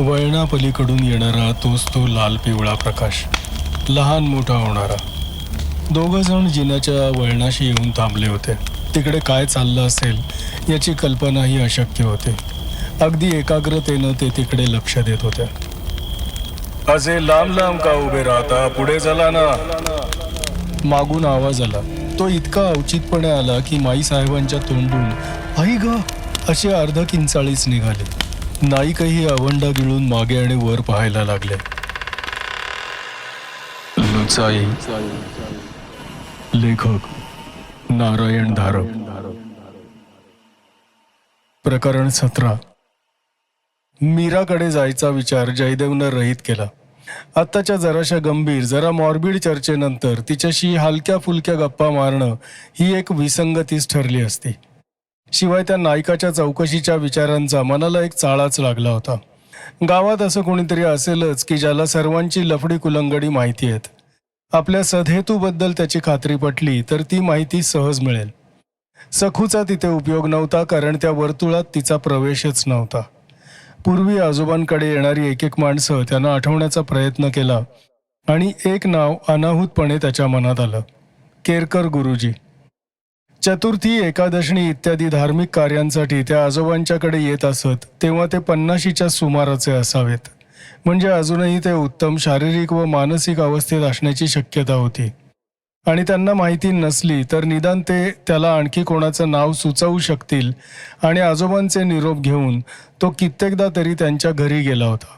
वळणापलीकडून येणारा तोच तो लाल पिवळा प्रकाश. लहान मोठा होणारा. दोघं जण जिन्याच्या वळणाशी येऊन थांबले होते. तिकडे काय चाललं असेल याची कल्पनाही अशक्य होते. अगदी एकाग्रतेनं ते तिकडे लक्ष देत होते. असे लांब लांब का उभे राहता? पुढे चला ना. मागून आवाज आला. तो इतका अवचितपणे आला की माई साहेबांच्या तोंडून आई ग अशी अर्ध किंचाळीच निघाली. नायिकाही आवंडा गिळून मागे आणि वर पाहायला लागले. लुचाई. लेखक. नारायण धारक. प्रकरण सतरा. मीराकडे जायचा विचार जयदेवनं रहित केला. आत्ताच्या जराशा गंभीर जरा मॉर्बिड चर्चेनंतर तिच्याशी हलक्या फुलक्या गप्पा मारणं ही एक विसंगतीच ठरली असती. शिवाय त्या नायकाच्या चौकशीच्या विचारांचा मनाला एक चाळाच लागला होता. गावात असं कोणीतरी असेलच की ज्याला सर्वांची लफडी कुलंगडी माहिती आहेत. आपल्या सदहेतूबद्दल त्याची खात्री पटली तर ती माहिती सहज मिळेल. सखूचा तिथे उपयोग नव्हता कारण त्या वर्तुळात तिचा प्रवेशच नव्हता. पूर्वी आजोबांकडे येणारी एक एक माणसं त्यांना आठवण्याचा प्रयत्न केला आणि एक नाव अनाहूतपणे त्याच्या मनात आलं. केरकर गुरुजी. चतुर्थी एकादशणी इत्यादी धार्मिक कार्यांसाठी त्या आजोबांच्याकडे येत असत तेव्हा ते पन्नाशीच्या सुमाराचे असावेत. म्हणजे अजूनही ते उत्तम शारीरिक व मानसिक अवस्थेत असण्याची शक्यता होती. आणि त्यांना माहिती नसली तर निदान ते त्याला आणखी कोणाचं नाव सुचवू शकतील आणि आजोबांचे निरोप घेऊन तो कित्येकदा तरी त्यांच्या घरी गेला होता.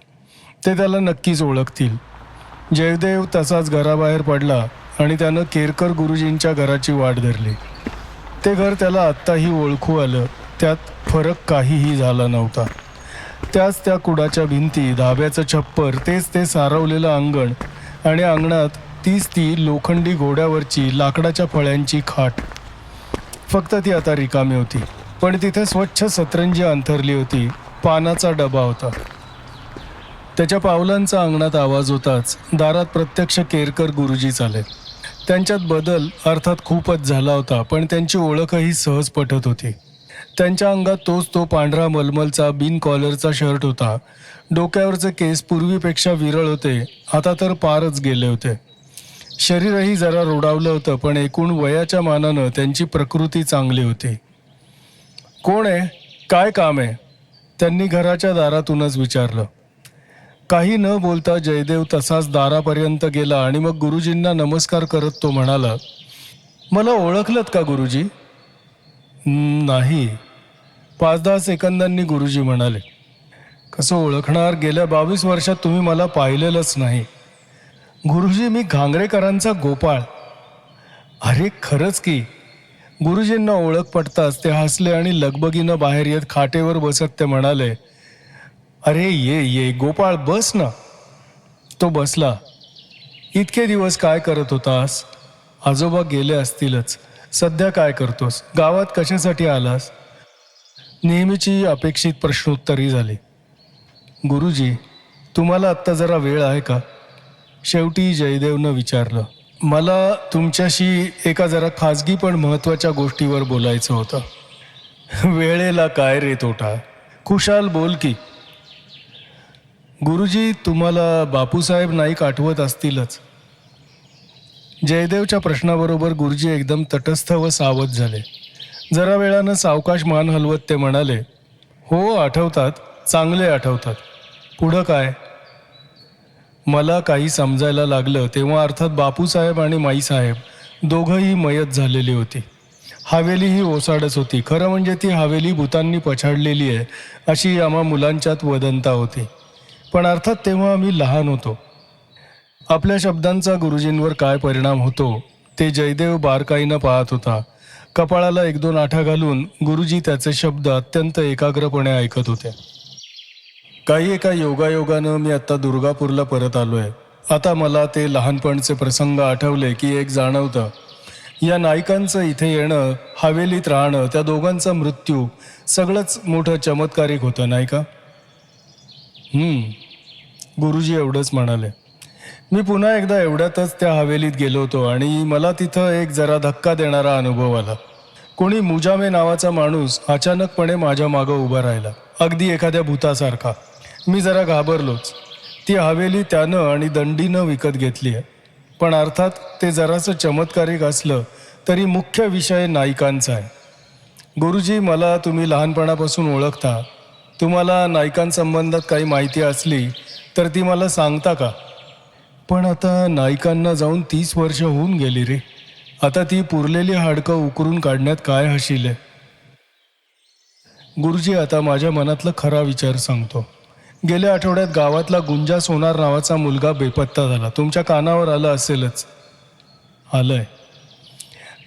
ते त्याला नक्कीच ओळखतील. जयदेव तसाच घराबाहेर पडला आणि त्यानं केरकर गुरुजींच्या घराची वाट धरली. ते घर त्याला आत्ताही ओळखू आलं. त्यात फरक काहीही झाला नव्हता. त्याच त्या कुडाच्या भिंती धाब्याचं छप्पर तेच ते सारवलेलं अंगण आणि अंगणात तीच ती लोखंडी घोड्यावरची लाकडाच्या फळ्यांची खाट. फक्त ती आता रिकामी होती. पण तिथे स्वच्छ सतरंजी अंथरली होती. पानाचा डबा होता. त्याच्या पावलांचा अंगणात आवाज होताच. दारात प्रत्यक्ष केरकर गुरुजी चालेल त्यांच्यात बदल अर्थात खूपच झाला होता पण त्यांची ओळखही सहज पटत होती. त्यांच्या अंगात तोच तो पांढरा मलमलचा बिन कॉलरचा शर्ट होता. डोक्यावरचे केस पूर्वीपेक्षा विरळ होते आता तर पारच गेले होते. शरीरही जरा रोडावलं होतं पण एकूण वयाच्या मानानं त्यांची प्रकृती चांगली होती. कोण आहे? काय काम आहे? त्यांनी घराच्या दारातूनच विचारलं. काही न बोलता जयदेव तसाच दारापर्यंत गेला आणि मग गुरुजींना नमस्कार करत तो म्हणाला मला ओळखलत का गुरुजी? नाही. पाच दहा सेकंदांनी गुरुजी म्हणाले कसं ओळखणार? गेल्या बावीस वर्षात तुम्ही मला पाहिलेलंच नाही. गुरुजी मी घांगरेकरांचा गोपाळ. अरे खरंच की. गुरुजींना ओळख पटताच ते हसले आणि लगबगीनं बाहेर येत खाटेवर बसत ते म्हणाले अरे ये ये गोपाळ बस ना. तो बसला. इतके दिवस काय करत होतास? आजोबा गेले असतीलच. सध्या काय करतोस? गावात कशासाठी आलास? नेहमीची अपेक्षित प्रश्नोत्तरी झाली. गुरुजी तुम्हाला आत्ता जरा वेळ आहे का? शेवटी जयदेवनं विचारलं. मला तुमच्याशी एका जरा खाजगी पण महत्त्वाच्या गोष्टीवर बोलायचं होतं. वेळेला काय रे तोटा? खुशाल बोल की. गुरुजी तुम्हाला बापूसाहेब नाईक आठवत असतीलच. जयदेवच्या प्रश्नाबरोबर गुरुजी एकदम तटस्थ व सावध झाले. जरा वेळानं सावकाश मान हलवत ते म्हणाले हो आठवतात चांगले आठवतात. पुढं काय? मला काही समजायला लागलं तेव्हा अर्थात बापूसाहेब आणि माईसाहेब दोघंही मयत झालेली होती. हवेली ही ओसाडच होती. खरं म्हणजे ती हवेली भूतांनी पछाडलेली आहे अशी आम्हा मुलांच्यात वदंता होती. पण अर्थात तेव्हा आम्ही लहान होतो. आपल्या शब्दांचा गुरुजींवर काय परिणाम होतो ते जयदेव बारकाईनं पाहत होता. कपाळाला एक दोन आठा घालून गुरुजी त्याचे शब्द अत्यंत एकाग्रपणे ऐकत होते. काही एका योगायोगानं मी आत्ता दुर्गापूरला परत आलोय. आता मला ते लहानपणचे प्रसंग आठवले की एक जाणवतं. या नायकांचं इथे येणं हवेलीत राहणं त्या दोघांचा मृत्यू सगळंच मोठं चमत्कारिक होतं नाही का? हम्म. गुरुजी एवढंच म्हणाले. मी पुन्हा एकदा एवढ्यातच त्या हवेलीत गेलो होतो आणि मला तिथं एक जरा धक्का देणारा अनुभव आला. कोणी मुजामे नावाचा माणूस अचानकपणे माझ्या मागं उभा राहिला. अगदी एखाद्या भूतासारखा. मी जरा घाबरलोच. ती हवेली त्यानं आणि दंडीनं विकत घेतली आहे. पण अर्थात ते जरासं चमत्कारिक असलं तरी मुख्य विषय नायिकांचा आहे. गुरुजी मला तुम्ही लहानपणापासून ओळखता. तुम्हाला नायिकांसंबंधात काही माहिती असली तर ती मला सांगता का? पण आता नायिकांना जाऊन तीस वर्ष होऊन गेली रे. आता ती पुरलेली हाडकं उकरून काढण्यात काय हशील आहे? गुरुजी आता माझ्या मनातलं खरा विचार सांगतो. गेल्या आठवड्यात गावातला गुंजा सोनार नावाचा मुलगा बेपत्ता झाला. तुमच्या कानावर आला असेलच. आलंय.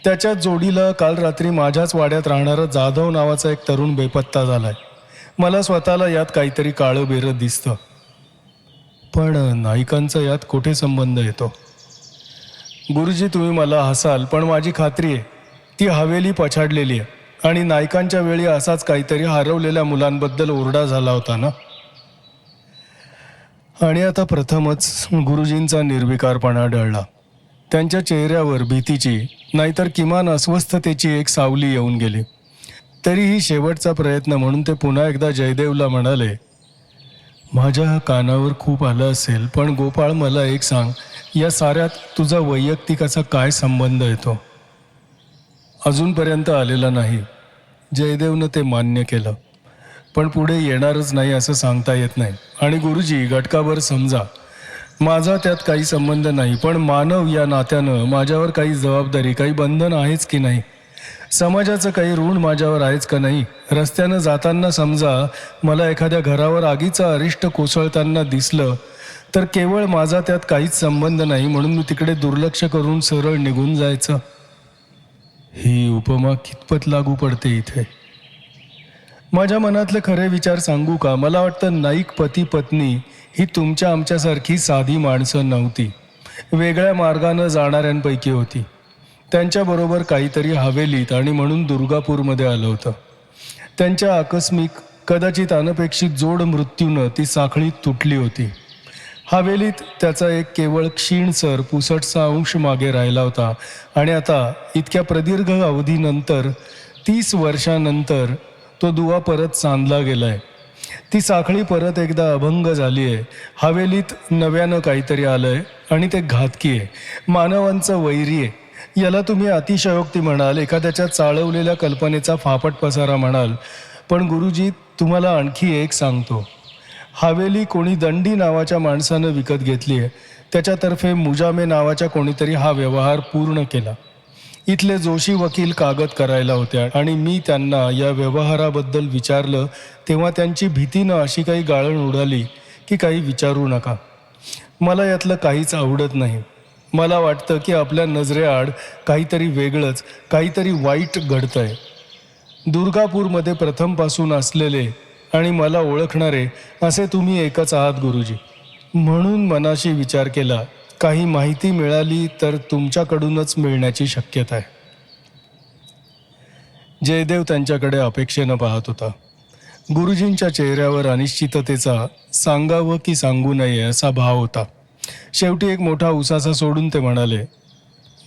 त्याच्या जोडीला काल रात्री माझ्याच वाड्यात राहणारा जाधव नावाचा एक तरुण बेपत्ता झालाय. मला स्वतःला यात काहीतरी काळं बेरं दिसतं. पण नायिकांचा यात कुठे संबंध येतो? गुरुजी तुम्ही मला हसाल पण माझी खात्री आहे ती हवेली पछाडलेली आहे. आणि नायकांच्या वेळी असाच काहीतरी हरवलेल्या मुलांबद्दल ओरडा झाला होता ना? आणि आता प्रथमच गुरुजींचा निर्विकारपणा डळला. त्यांच्या चेहऱ्यावर भीतीची नाहीतर किमान अस्वस्थतेची एक सावली येऊन गेली. तरीही शेवटचा प्रयत्न म्हणून ते पुन्हा एकदा जयदेवला म्हणाले माझ्या कानावर खूप आलं असेल पण गोपाळ मला एक सांग या साऱ्यात तुझा वैयक्तिक असा काय संबंध येतो? अजूनपर्यंत आलेला नाही. जयदेवनं ते मान्य केलं. पण पुढे येणारच नाही असं सांगता येत नाही. आणि गुरुजी घटकाभर समजा. माझा त्यात काही संबंध नाही पण मानव या नात्यानं माझ्यावर काही जबाबदारी काही बंधन आहेच की नाही? समाजाचं काही ऋण माझ्यावर आहेच का नाही? रस्त्यानं जाताना समजा मला एखाद्या घरावर आगीचं अरिष्ट कोसळताना दिसलं तर केवळ माझा त्यात काहीच संबंध नाही म्हणून मी तिकडे दुर्लक्ष करून सरळ निघून जायचं. ही उपमा कितपत लागू पडते इथे? माझ्या मनातले खरे विचार सांगू का? मला वाटतं नाईक पती पत्नी ही तुमच्या आमच्यासारखी साधी माणसं नव्हती. वेगळ्या मार्गानं जाणाऱ्यांपैकी होती. त्यांच्याबरोबर काहीतरी हवेलीत आणि म्हणून दुर्गापूरमध्ये आलं होतं. त्यांच्या आकस्मिक कदाचित अनपेक्षित जोड मृत्यूनं ती साखळी तुटली होती. हवेलीत त्याचा एक केवळ क्षीणसर पुसटसा अंश मागे राहिला होता आणि आता इतक्या प्रदीर्घ अवधीनंतर तीस वर्षानंतर तो दुवा परत सांधला गेलाय. ती साखळी परत एकदा अभंग झाली आहे हवेलीत नव्यानं काहीतरी आलंय आणि ते घातकी आहे मानवांचं वैरी आहे याला तुम्ही अतिशयोक्ती म्हणाल एखाद्याच्या चाळवलेल्या कल्पनेचा फापट पसारा म्हणाल. पण गुरुजी तुम्हाला आणखी एक सांगतो. हवेली कोणी दंडी नावाच्या माणसानं विकत घेतली आहे. त्याच्यातर्फे मुजामे नावाच्या कोणीतरी हा व्यवहार पूर्ण केला. इथले जोशी वकील कागद करायला होत्या आणि मी त्यांना या व्यवहाराबद्दल विचारलं तेव्हा त्यांची भीतीनं अशी काही गाळण उडाली की काही विचारू नका. मला यातलं काहीच आवडत नाही. मला वाटतं की आपल्या नजरेआड काहीतरी वेगळंच काहीतरी वाईट घडतंय. दुर्गापूरमध्ये प्रथमपासून असलेले आणि मला ओळखणारे असे तुम्ही एकच आहात गुरुजी. म्हणून मनाशी विचार केला काही माहिती मिळाली तर तुमच्याकडूनच मिळण्याची शक्यता आहे. जयदेव त्यांच्याकडे अपेक्षेनं पाहत होता. गुरुजींच्या चेहऱ्यावर अनिश्चिततेचा सांगावं की सांगू नये असा भाव होता. शेवटी एक मोठा उसासा सोडून ते म्हणाले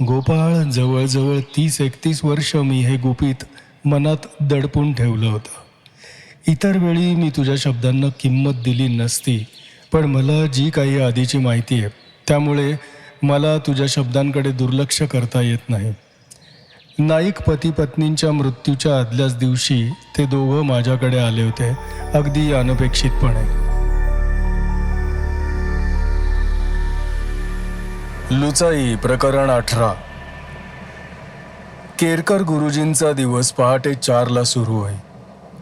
गोपाळ जवळजवळ तीस एकतीस वर्ष मी हे गुपित मनात दडपून ठेवलं होतं. इतर वेळी मी तुझ्या शब्दांना किंमत दिली नसती पण मला जी काही आधीची माहिती आहे त्यामुळे मला तुझ्या शब्दांकडे दुर्लक्ष करता येत नाही. नाईक पती पत्नींच्या मृत्यूच्या आदल्याच दिवशी ते दोघं माझ्याकडे आले होते अगदी अनपेक्षितपणे. लुचाई प्रकरण अठरा. केरकर गुरुजींचा दिवस पहाटे चारला सुरू आहे.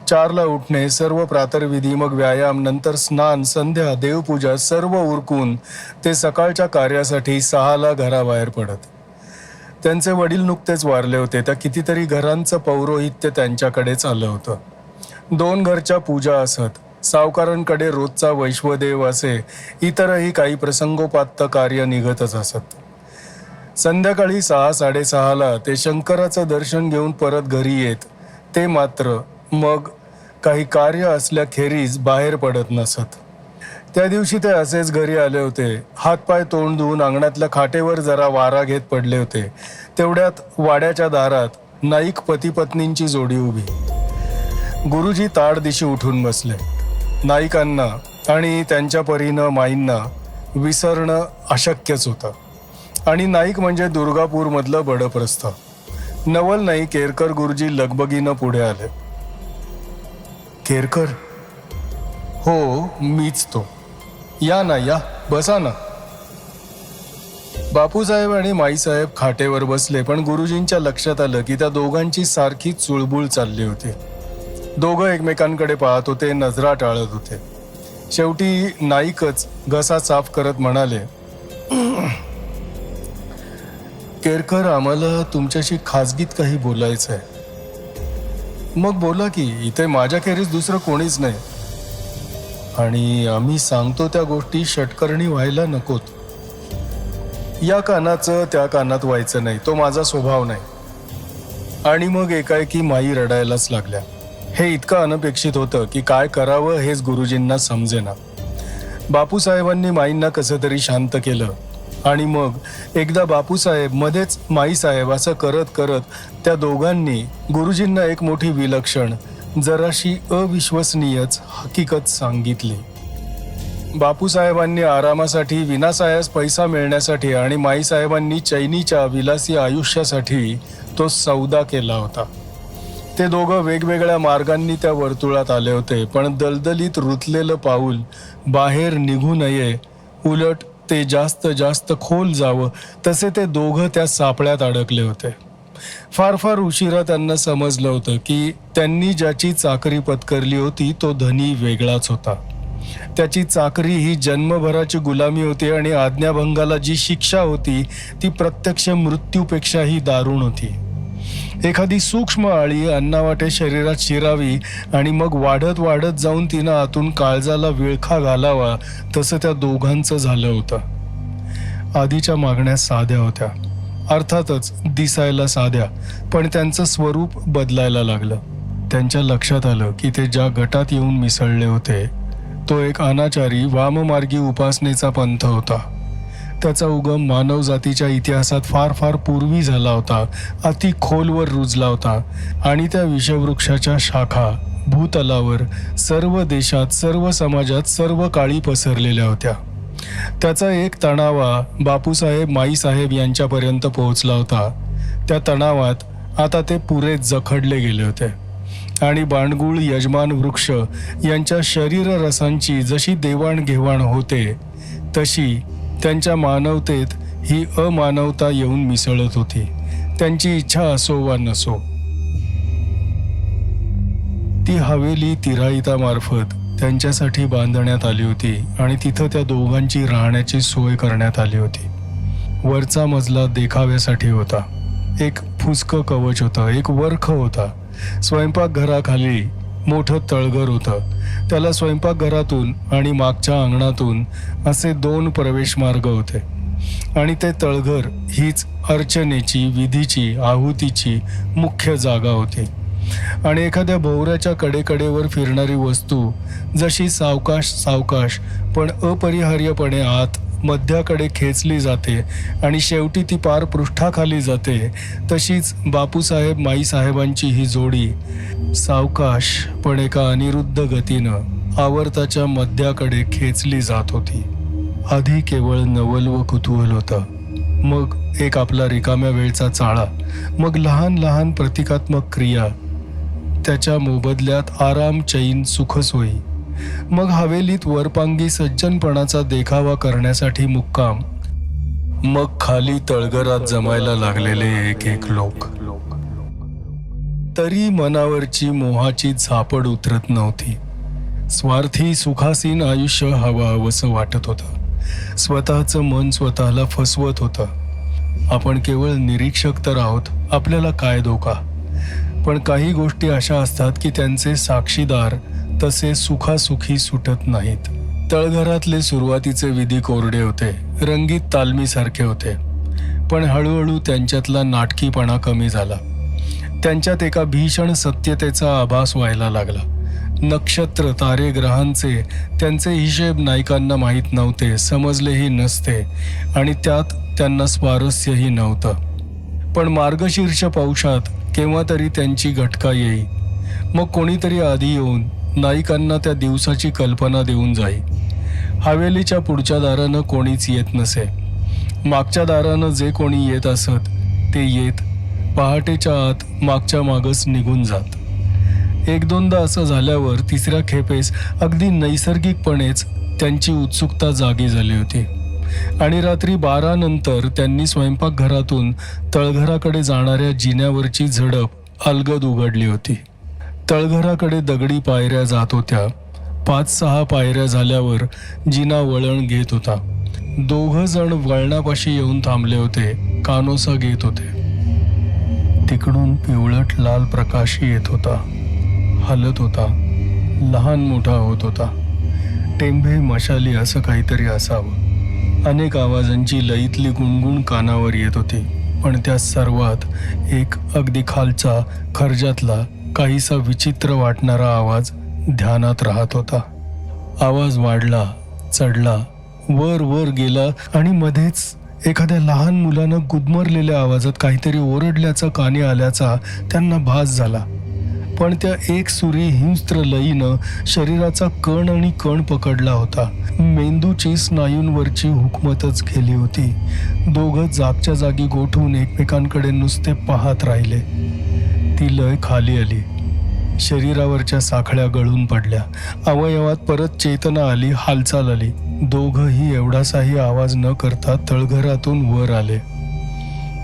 चारला उठणे सर्व प्रातर्विधी मग व्यायाम नंतर स्नान संध्या देवपूजा सर्व उरकून ते सकाळच्या कार्यासाठी सहाला घराबाहेर पडत. त्यांचे वडील नुकतेच वारले होते त्या कितीतरी घरांचं पौरोहित्य त्यांच्याकडेच आलं होतं. दोन घरच्या पूजा असत. सावकारांकडे रोजचा वैश्वदेव असे इतरही काही प्रसंगोपात्त कार्य निघतच असत. संध्याकाळी सहा साडेसहाला ते शंकराचं दर्शन घेऊन परत घरी येत. ते मात्र मग काही कार्य असल्याखेरीज बाहेर पडत नसत. त्या दिवशी ते असेच घरी आले होते. हातपाय तोंड धुवून अंगणातल्या खाटेवर जरा वारा घेत पडले होते. तेवढ्यात वाड्याच्या दारात नाईक पती पत्नींची जोडी उभी. गुरुजी ताड दिशी उठून बसले. नाईकांना आणि त्यांच्या परीनं माईंना विसरणं अशक्यच होतं. आणि नाईक म्हणजे दुर्गापूरमधलं बडप्रस्थ. नवल नाही केरकर गुरुजी लगबगीनं पुढे आले. केरकर? हो मीच तो. या ना या बसा ना. बापूसाहेब आणि माईसाहेब खाटेवर बसले पण गुरुजींच्या लक्षात आलं की त्या दोघांची सारखी चुळबुळ चालली होती. दोघं एकमेकांकडे पाहत होते नजरा टाळत होते. शेवटी नाईकच घसा साफ करत म्हणाले केरकर आम्हाला तुमच्याशी खाजगीत काही बोलायचं आहे मग बोला की इथे माझ्याखेरीज दुसरं कोणीच नाही. आणि आम्ही सांगतो त्या गोष्टी षटकर्णी व्हायला नकोत. या कानाचं त्या कानात व्हायचं नाही तो माझा स्वभाव नाही. आणि मग एकाएकी माई रडायलाच लागल्या. हे इतकं अनपेक्षित होतं की काय करावं हेच गुरुजींना समजेना. बापूसाहेबांनी माईंना कसं तरी शांत केलं आणि मग एकदा बापूसाहेब मध्येच माईसाहेब असं करत करत त्या दोघांनी गुरुजींना एक मोठी विलक्षण जराशी अविश्वसनीयच हकीकत सांगितली. बापूसाहेबांनी आरामासाठी विनासायास पैसा मिळण्यासाठी आणि माईसाहेबांनी चैनीच्या विलासी आयुष्यासाठी तो सौदा केला होता. ते दोघं वेगवेगळ्या मार्गांनी त्या वर्तुळात आले होते पण दलदलीत रुतलेलं पाऊल बाहेर निघू नये. उलट ते जास्त जास्त खोल जावं तसे ते दोघं त्या सापळ्यात अडकले होते. फार फार उशिरा त्यांना समजलं होतं की त्यांनी ज्याची चाकरी पत्करली होती तो धनी वेगळाच होता. त्याची चाकरी ही जन्मभराची गुलामी होती आणि आज्ञाभंगाला जी शिक्षा होती ती प्रत्यक्ष मृत्यूपेक्षाही दारुण होती. एखादी सूक्ष्म आळी अन्नावाटे शरीरात शिरावी आणि मग वाढत वाढत जाऊन तिनं आतून काळजाला विळखा घालावा तसं त्या दोघांचं झालं होतं. आधीच्या मागण्या साध्या होत्या. अर्थातच दिसायला साध्या पण त्यांचं स्वरूप बदलायला लागलं. त्यांच्या लक्षात आलं की ते ज्या गटात येऊन मिसळले होते तो एक अनाचारी वाममार्गी उपासनेचा पंथ होता. त्याचा उगम मानव जातीच्या इतिहासात फार फार पूर्वी झाला होता. अति खोलवर रुजला होता. आणि त्या विषवृक्षाच्या शाखा भूतलावर सर्व देशात सर्व समाजात सर्व काळी पसरलेल्या होत्या. त्याचा एक तणावा बापूसाहेब माईसाहेब यांच्यापर्यंत पोहोचला होता. त्या तणावात आता ते पुरे जखडले गेले होते. आणि बाणगुळ यजमान वृक्ष यांच्या शरीर रसांची जशी देवाणघेवाण होते तशी त्यांच्या मानवतेत ही अमानवता येऊन मिसळत होती. त्यांची इच्छा असो वा नसो. ती हवेली तिराईतामार्फत त्यांच्यासाठी बांधण्यात आली होती आणि तिथं त्या दोघांची राहण्याची सोय करण्यात आली होती. वरचा मजला देखाव्यासाठी होता. एक फुसकं कवच होतं एक वर्ख होता. स्वयंपाकघराखाली मोठं तळघर होतं. त्याला स्वयंपाकघरातून आणि मागच्या अंगणातून असे दोन प्रवेश मार्ग होते. आणि ते तळघर हीच अर्चनेची विधीची आहुतीची मुख्य जागा होती. आणि एखाद्या भोवऱ्याच्या कडेकडेवर फिरणारी वस्तू जशी सावकाश सावकाश पण अपरिहार्यपणे आत मध्याकडे खेचली जाते आणि शेवटी ती पार पृष्ठाखाली जाते. तशीच बापूसाहेब माईसाहेबांची ही जोडी. सावकाश पण एका अनिरुद्ध गतीनं आवर्ताच्या मध्याकडे खेचली जात होती. आधी केवळ नवल व कुतूहल होतं. मग एक आपला रिकाम्या वेळचा चाळा. मग लहान लहान प्रतिकात्मक क्रिया. त्याच्या मोबदल्यात आराम चैन सुखसोयी. मग हवेलीत वरपांगी सज्जनपणाचा देखावा करण्यासाठी मुक्काम. मग खाली तळघरात जमायला लागलेले एक एक लोक. तरी मनावरची मोहाची झापड उतरत नव्हती. स्वार्थी सुखासीन आयुष्य हवं हवंसं वाटत होतं. स्वतःचं मन स्वतःला फसवत होतं. आपण केवळ निरीक्षक तर आहोत आपल्याला काय धोका? पण काही गोष्टी अशा असतात की त्यांचे साक्षीदार तसे सुखासुखी सुटत नाहीत. तळघरातले सुरुवातीचे विधी कोरडे होते. रंगीत तालमीसारखे होते. पण हळूहळू त्यांच्यातला नाटकीपणा कमी झाला. त्यांच्यात एका भीषण सत्यतेचा आभास व्हायला लागला. नक्षत्र तारे ग्रहांचे त्यांचे हिशेब नायकांना माहीत नव्हते समजलेही नसते आणि त्यात त्यांना स्वारस्यही नव्हतं. पण मार्गशीर्ष पौषात केव्हा तरी त्यांची घटका येई. मग कोणीतरी आधी येऊन नाईकांना त्या दिवसाची कल्पना देऊन जाई. हवेलीच्या पुढच्या दारानं कोणीच येत नसे. मागच्या दारानं जे कोणी येत असत ते येत पहाटेच्या आत मागच्या मागच निघून जात. एक दोनदा असं झाल्यावर तिसऱ्या खेपेस अगदी नैसर्गिकपणेच त्यांची उत्सुकता जागी झाली होती. आणि रात्री बारा नंतर त्यांनी स्वयंपाकघरातून तळघराकडे जाणाऱ्या जिन्यावरची झडप अलगद उघडली होती. तळघराकडे दगडी पायऱ्या जात होत्या. पाच सहा पायऱ्या झाल्यावर जिना वळण घेत होता. दोघ जण वळणापाशी येऊन थांबले होते. कानोसा घेत होते. तिकडून पिवळट लाल प्रकाश येत होता. हलत होता. लहान मोठा होत होता. टेंभे मशाली असं काहीतरी असावं. अनेक आवाजांची लईतली गुणगुण कानावर येत होती. पण त्या सर्वात एक अगदी खालचा खर्जातला काहीसा विचित्र वाटणारा आवाज ध्यानात राहत होता. आवाज वाढला चढला वर वर गेला आणि मध्येच एखाद्या लहान मुलानं गुदमरलेल्या आवाजात काहीतरी ओरडल्याचा काने आल्याचा त्यांना भास झाला. पण त्या एक सुरी हिंस्त्र लईनं शरीराचा कण आणि कण पकडला होता. मेंदूची स्नायूंवरची हुकमतच गेली होती. दोघं जागच्या जागी गोठून एकमेकांकडे नुसते पाहत राहिले. ती लय खाली आली. शरीरावरच्या साखळ्या गळून पडल्या. अवयवात परत चेतना आली हालचाल आली. दोघंही एवढासाही आवाज न करता तळघरातून वर आले.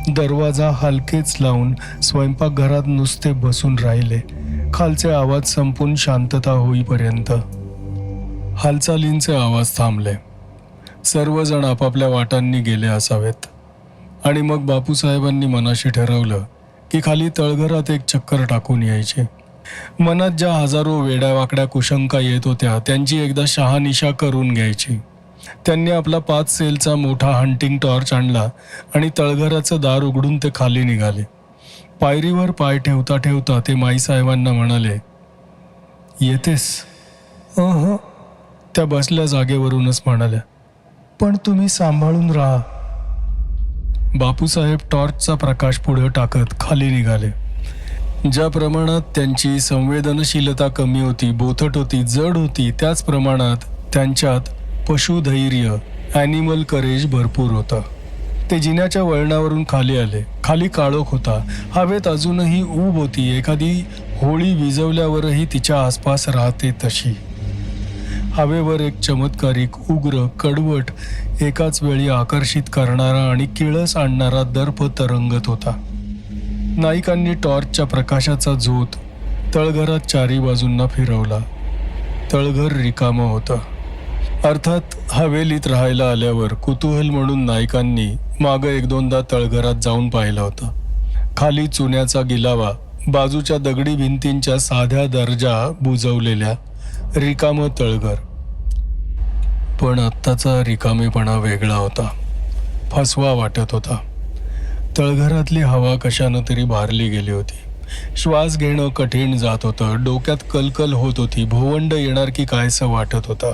दरवाजा हलकेच लावून स्वयंपाकघरात नुसते बसून राहिले. खालचे आवाज संपून शांतता होईपर्यंत. हालचालींचे आवाज थांबले. सर्वजण आपापल्या वाटांनी गेले असावेत. आणि मग बापूसाहेबांनी मनाशी ठरवलं की खाली तळघरात एक चक्कर टाकून यायची. मनात ज्या हजारो वेड्यावाकड्या कुशंका येत होत्या त्यांची एकदा शहानिशा करून घ्यायची. त्यांनी आपला पाच सेलचा मोठा हंटिंग टॉर्च आणला आणि तळघराचं दार उघडून ते खाली निघाले. पायरीवर पाय ठेवता ठेवता ते माईसाहेबांना म्हणाले येतेस? त्या बसल्या जागेवरूनच म्हणाल्या पण तुम्ही सांभाळून राहा. बापूसाहेब टॉर्चचा प्रकाश पुढे टाकत खाली निघाले. ज्या प्रमाणात त्यांची संवेदनशीलता कमी होती बोथट होती जड होती त्याच प्रमाणात त्यांच्यात पशुधैर्य ॲनिमल करेज भरपूर होतं. ते जिन्याच्या वळणावरून खाली आले. खाली काळोख होता. हवेत अजूनही ऊब होती. एखादी होळी विजवल्यावरही तिच्या आसपास राहते तशी. हवेवर एक चमत्कारिक उग्र कडवट एकाच वेळी आकर्षित करणारा आणि किळस आणणारा दर्प तरंगत होता. नायिकांनी टॉर्चच्या प्रकाशाचा झोत तळघरात चारी बाजूंना फिरवला. तळघर रिकामं होतं. अर्थात हवेलीत राहायला आल्यावर कुतूहल म्हणून नाईकांनी मागं एक दोनदा तळघरात जाऊन पाहिलं होतं. खाली चुन्याचा गिलावा बाजूच्या दगडी भिंतींच्या साध्या दर्जा बुजवलेल्या रिकामं तळघर. पण आत्ताचा रिकामेपणा वेगळा होता. फसवा वाटत होता. तळघरातली हवा कशानं तरी भारली गेली होती. श्वास घेणं कठीण जात होतं. डोक्यात कलकल होत होती. भोवंड येणार की कायसं वाटत होतं.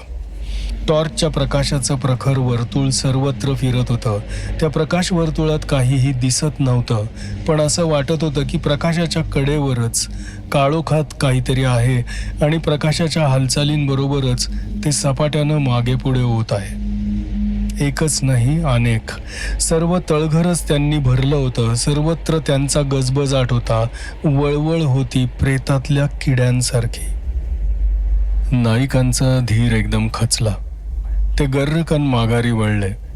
टॉर्चच्या प्रकाशाचं प्रखर वर्तुळ सर्वत्र फिरत होतं. त्या प्रकाश वर्तुळात काहीही दिसत नव्हतं. पण असं वाटत होतं की प्रकाशाच्या कडेवरच काळोखात काहीतरी आहे आणि प्रकाशाच्या हालचालींबरोबरच ते सपाट्यानं मागे पुढे होत आहे. एकच नाही अनेक. सर्व तळघरच त्यांनी भरलं होतं. सर्वत्र त्यांचा गजबजाट होता. वळवळ होती प्रेतातल्या किड्यांसारखी. नायिकांचा धीर एकदम खचला. ते गर्रकन माघारी वळले.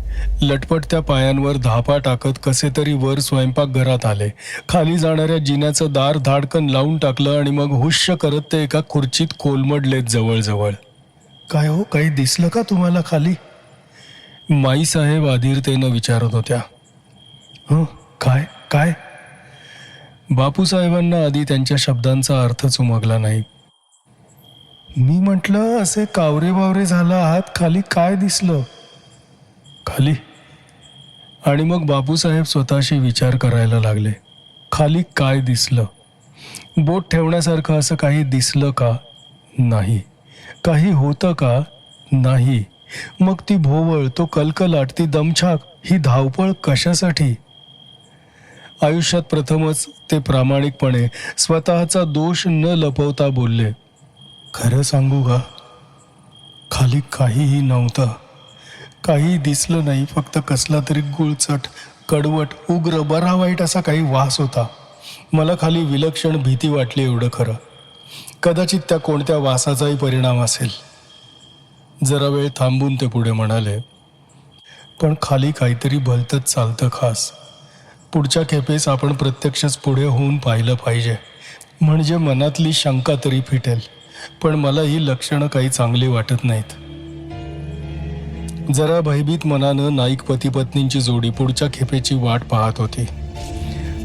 लटपटत्या पायांवर धापा टाकत कसे तरी वर स्वयंपाकघरात आले. खाली जाणाऱ्या जिन्याचं दार धाडकन लावून टाकलं आणि मग हुश्य करत ते एका खुर्चीत कोलमडलेत जवळजवळ. काय हो काही दिसलं का तुम्हाला खाली? माईसाहेब अधीरतेनं विचारत होत्या. हं काय काय? बापूसाहेबांना आधी त्यांच्या शब्दांचा अर्थ चुमगला नाही. मी म्हटलं असे कावरे बावरे झाला आहात खाली काय दिसलं? खाली. आणि मग बापूसाहेब स्वतःशी विचार करायला लागले. खाली काय दिसलं? बोट ठेवण्यासारखं असं काही दिसलं का? नाही. काही होतं का? नाही. मग ती भोवळ तो कलकलाट ती दमछाक ही धावपळ कशासाठी? आयुष्यात प्रथमच ते प्रामाणिकपणे स्वतःचा दोष न लपवता बोलले. खरं सांगू का? खाली काहीही नव्हतं. काही दिसलं नाही फक्त कसला तरी गुळचट कडवट उग्र बरा वाईट असा काही वास होता. मला खाली विलक्षण भीती वाटली एवढं खरं. कदाचित त्या कोणत्या वासाचाही परिणाम असेल. जरा वेळ थांबून ते पुढे म्हणाले पण खाली काहीतरी भलतंच चालतं खास. पुढच्या खेपेस आपण प्रत्यक्षच पुढे होऊन पाहिलं पाहिजे. म्हणजे मनातली शंका तरी फिटेल. पण मला ही लक्षणं काही चांगली वाटत नाहीत. जरा भयभीत मनानं नाईक पती पत्नींची जोडी पुढच्या खेपेची वाट पाहत होती.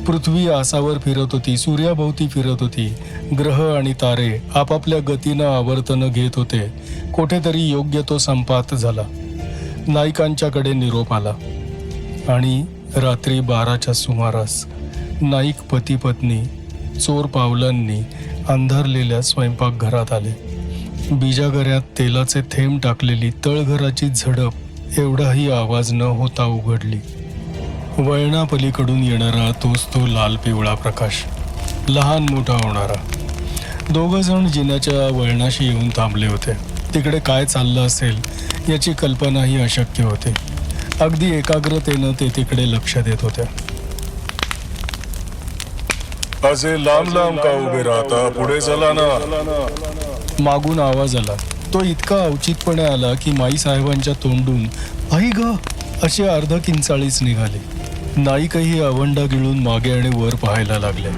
पृथ्वी आसावर फिरत होती सूर्याभोवती फिरत होती. ग्रह आणि तारे आपापल्या गतीनं आवर्तनं घेत होते. कुठेतरी योग्य तो संपात झाला. नाईकांच्याकडे निरोप आला. आणि रात्री बाराच्या सुमारास नाईक पती पत्नी चोर पावलांनी अंधारलेल्या स्वयंपाकघरात आले. बीजागऱ्यात तेलाचे थेंब टाकलेली तळघराची झडप एवढाही आवाज न होता उघडली. वळणापलीकडून येणारा तोच तो लाल पिवळा प्रकाश लहान मोठा होणारा. दोघं जण जिन्याच्या वळणाशी येऊन थांबले होते. तिकडे काय चाललं असेल याची कल्पनाही अशक्य होते. अगदी एकाग्रतेनं ते तिकडे लक्ष देत होत्या. असे लांब लांब का उभे राहता? पुढे चला ना. मागून आवाज आला. तो इतका औचितपणे आला की माई साहेबांच्या तोंडून आई ग असे अर्ध किंचाळीच निघाले. नाईकही आवंडा गिळून मागे आणि वर पाहायला लागले